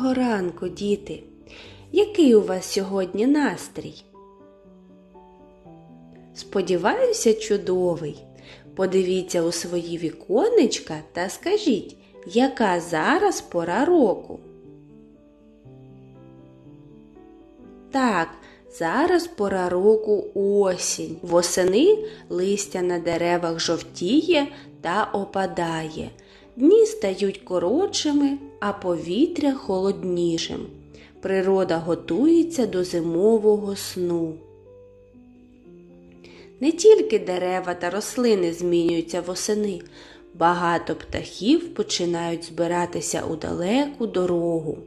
Доброго ранку, діти! Який у вас сьогодні настрій? Сподіваюся, чудовий. Подивіться у свої віконечка та скажіть, яка зараз пора року? Так, зараз пора року осінь. Восени листя на деревах жовтіє та опадає. Дні стають коротшими, а повітря холоднішим. Природа готується до зимового сну. Не тільки дерева та рослини змінюються восени, багато птахів починають збиратися у далеку дорогу.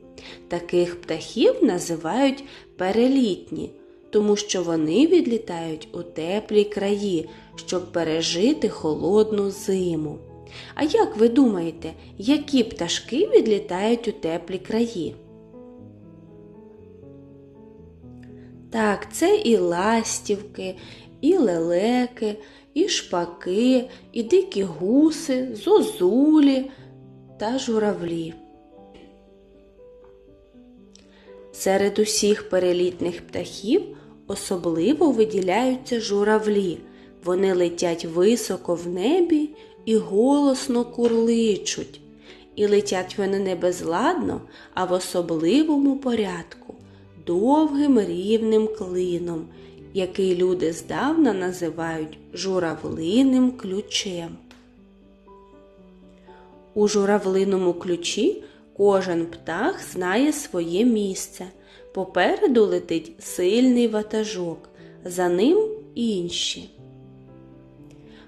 Таких птахів називають перелітні, тому що вони відлітають у теплі краї, щоб пережити холодну зиму. А як ви думаєте, які пташки відлітають у теплі краї? Так, це і ластівки, і лелеки, і шпаки, і дикі гуси, зозулі та журавлі. Серед усіх перелітних птахів особливо виділяються журавлі. Вони летять високо в небі і голосно курличуть. І летять вони не безладно, а в особливому порядку, довгим рівним клином, який люди здавна називають журавлиним ключем. У журавлиному ключі кожен птах знає своє місце. Попереду летить сильний ватажок, за ним інші.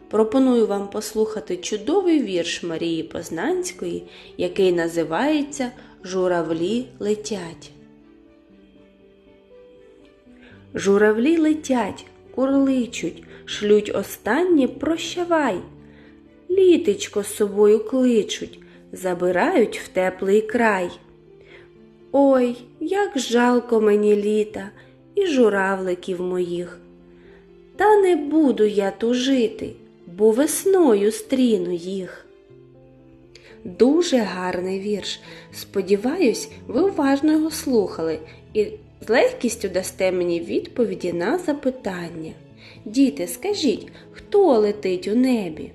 Пропоную вам послухати чудовий вірш Марії Познанської, який називається Журавлі летять. Журавлі летять, курличуть, шлють останнє прощавай. Літечко з собою кличуть, забирають в теплий край. Ой, як жалко мені літа і журавликів моїх. Та не буду я тужити, бо весною стріну їх. Дуже гарний вірш. Сподіваюсь, ви уважно його слухали і з легкістю дасте мені відповіді на запитання. Діти, скажіть, хто летить у небі?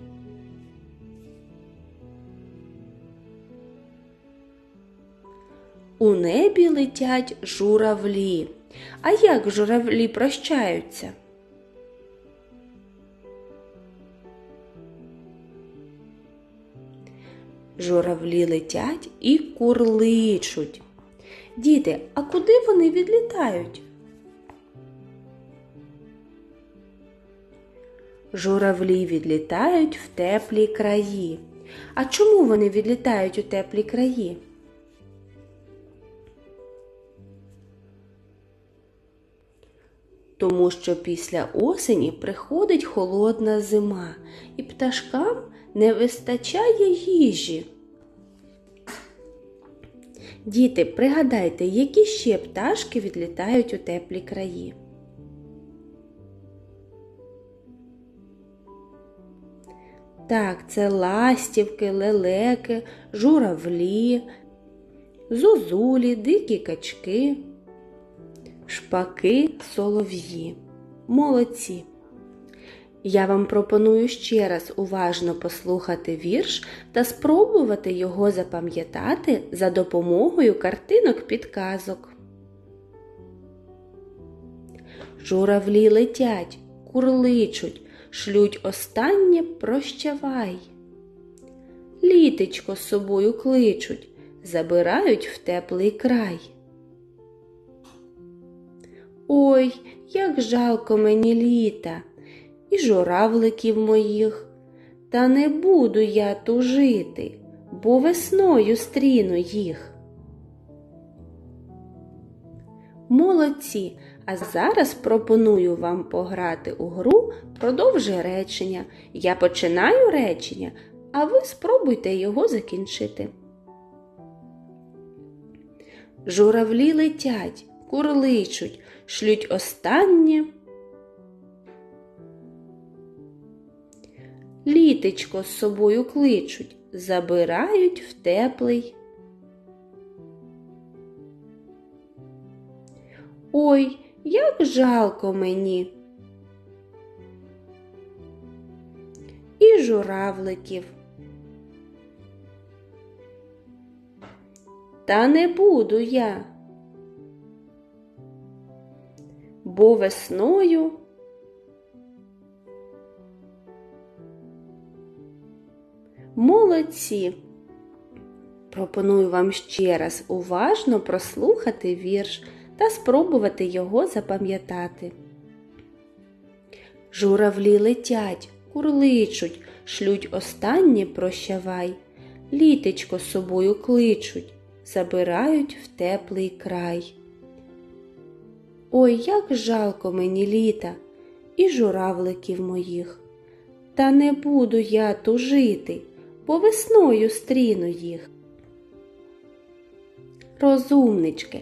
У небі летять журавлі. А як журавлі прощаються? Журавлі летять і курличуть. Діти, а куди вони відлітають? Журавлі відлітають в теплі краї. А чому вони відлітають у теплі краї? Тому що після осені приходить холодна зима, і пташкам не вистачає їжі. Діти, пригадайте, які ще пташки відлітають у теплі краї. Так, це ластівки, лелеки, журавлі, зозулі, дикі качки, шпаки, солов'ї. Молодці! Я вам пропоную ще раз уважно послухати вірш та спробувати його запам'ятати за допомогою картинок підказок. Журавлі летять, курличуть, шлють останнє прощавай. Літечко з собою кличуть, забирають в теплий край. Ой, як жалко мені літа і журавликів моїх. Та не буду я тужити, бо весною стріну їх. Молодці! А зараз пропоную вам пограти у гру продовжи речення. Я починаю речення, а ви спробуйте його закінчити. Журавлі летять, курличуть, шлють останнє. Літечко з собою кличуть, забирають в теплий. Ой, як жалко мені. І журавликів. Та не буду я, бо весною молодці. Пропоную вам ще раз уважно прослухати вірш та спробувати його запам'ятати. Журавлі летять, курличуть, шлють останнє прощавай, літечко собою кличуть, забирають в теплий край. Ой, як жалко мені літа і журавликів моїх. Та не буду я тужити, бо весною стріну їх. Розумнички,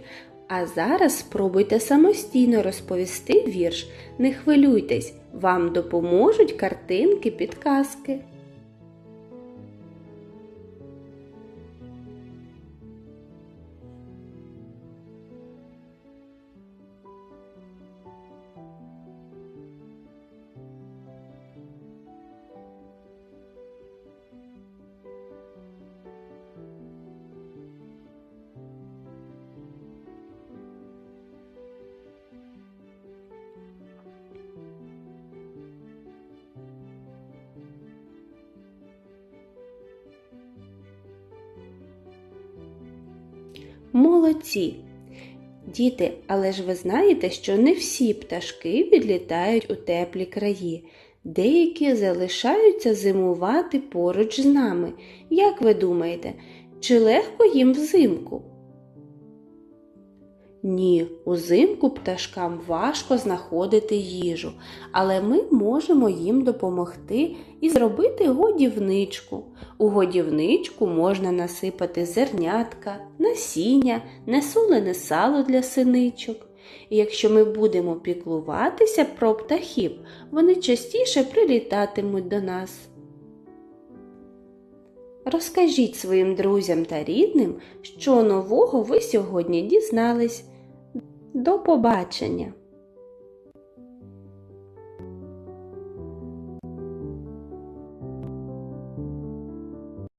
а зараз спробуйте самостійно розповісти вірш. Не хвилюйтесь, вам допоможуть картинки, підказки. Молодці! Діти, але ж ви знаєте, що не всі пташки відлітають у теплі краї. Деякі залишаються зимувати поруч з нами. Як ви думаєте, чи легко їм взимку? Ні, узимку пташкам важко знаходити їжу, але ми можемо їм допомогти і зробити годівничку. У годівничку можна насипати зернятка, насіння, несолене сало для синичок. І якщо ми будемо піклуватися про птахів, вони частіше прилітатимуть до нас. Розкажіть своїм друзям та рідним, що нового ви сьогодні дізнались. До побачення!